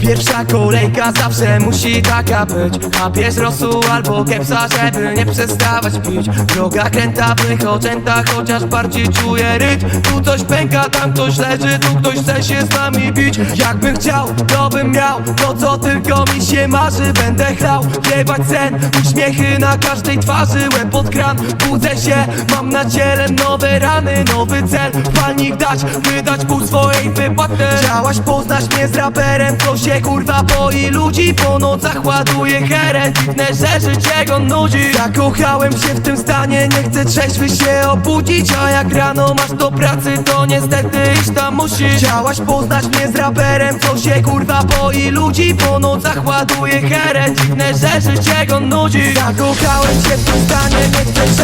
Pierwsza kolejka zawsze musi taka być A pies rosół albo kepsa, żeby nie przestawać pić. Droga kręta w mych oczętach, chociaż bardziej czuję rytm. Tu coś pęka, tam ktoś leży, tu ktoś chce się z nami bić. Jakbym chciał, to bym miał To co tylko mi się marzy Będę chlał, jebać sen Uśmiechy na każdej twarzy Łeb pod kran, budzę się Mam na ciele nowe rany Nowy cel, palnik dać Wydać pół swojej wypłaty Chciałaś poznać mnie z raperem To się kurwa boi ludzi Po nocach ładuje herę Dziwne, że życie go nudzi. Zakochałem się w tym stanie Nie chcę trzeźwy się obudzić A jak rano masz do pracy To niestety iść tam musisz. Chciałaś poznać mnie z raperem Co się kurwa boi ludzi Po nocach ładuje herę Dziwne, że życie go nudzi. Zakochałem się w tym stanie Nie chcę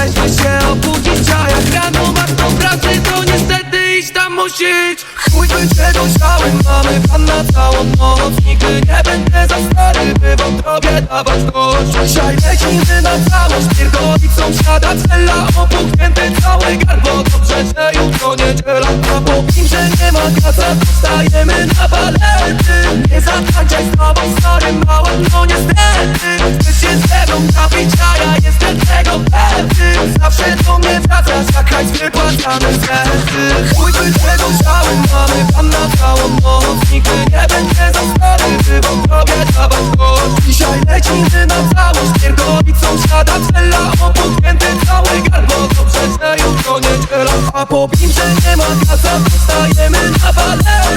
musisz Chuj czego chciałem Mamy pan na całą noc. Nigdy nie będę za stary By wątrobie dawać gość Dzisiaj lecimy na całość Pierdolić sąsiada cela Opuchnięty całe gardło Dobrze, że jutro niedziela. A po kim, że nie ma kasa Dostajemy na balety hajs wypłacany z ręky Chuj czego chciałem Mamy pan na całą noc Nigdy nie będę za stary By wam tobie dawać gość Dzisiaj lecimy na całość Pierdolić sąsiada cela. Opuchnięty całe gardło Dobrze, że jutro niedziela. A po że nie ma kasa Dostajemy na balety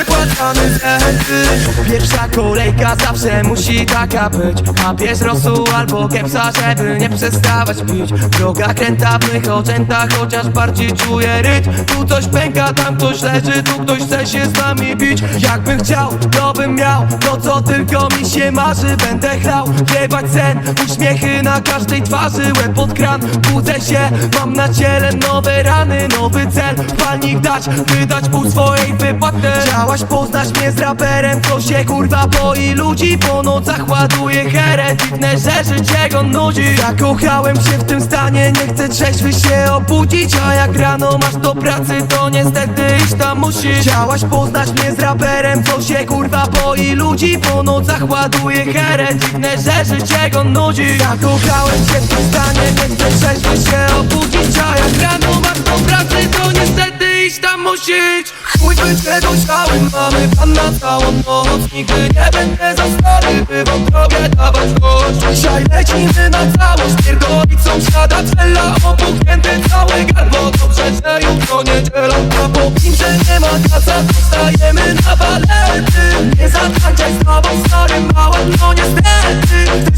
Jak hajs wypłacany z ręky Pierwsza kolejka zawsze musi taka być. A pies rosół albo kepsa, żeby nie przestawać pić. Droga kręta w mych oczętach, chociaż bardziej czuję rytm. Tu coś pęka, tam ktoś leży, tu ktoś chce się z nami bić. Jakbym chciał, to bym miał. To co tylko mi się marzy Będę chlał, jebać sen Uśmiechy na każdej twarzy Łeb pod kran, budzę się Mam na ciele nowe rany Nowy cel, palnik dać Wydać pół swojej wypłaty Chciałaś poznać mnie z raperem To się kurwa boi ludzi. Po nocach ładuje herę Dziwne, że życie go nudzi Zakochałem się w tym stanie Nie chcę trzeźwy się obudzić. A jak rano masz do pracy To niestety iść tam musisz. Chciałaś poznać mnie z raperem Co się kurwa boi ludzi. Po nocach ładuje herę Dziwne, że życie go nudzi Zakochałem się w tym stanie Nie chcę trzeźwy się obudzić. A jak rano masz do pracy To niestety iść tam musisz. Chuj by czego chciałem Mamy pan na całą noc. Nigdy nie będę za stary By wam tobie dawać gość Dzisiaj lecimy na całość Pierdolić sąsiada cela Opuchnięty całe gardło Dobrze, że jutro niedziela A po że nie ma kasa Dostajemy na balety Nie zatańczaj z tobą starym małym No niestety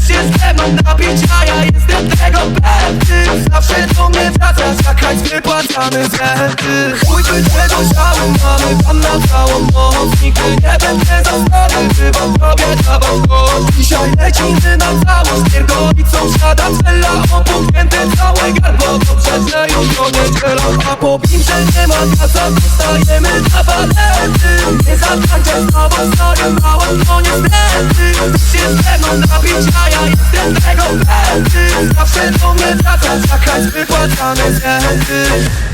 Jak hajs wypłacany z renty Chuj by czego chciałem Mamy pan na całą noc Nigdy nie będę za stary By wam tobie dawać gość Dzisiaj lecimy na całość Pierdolić sąsiada cela Opuchnięty całe gardło Dobrze, że jutro niedziela A po że nie ma kasa Dostajemy na balety Nie zatańczaj z tobą starym małym No niestety się ze mną napić A ja jestem tego pewny. Zawsze do mnie wracasz Jak hajs wypłacany z renty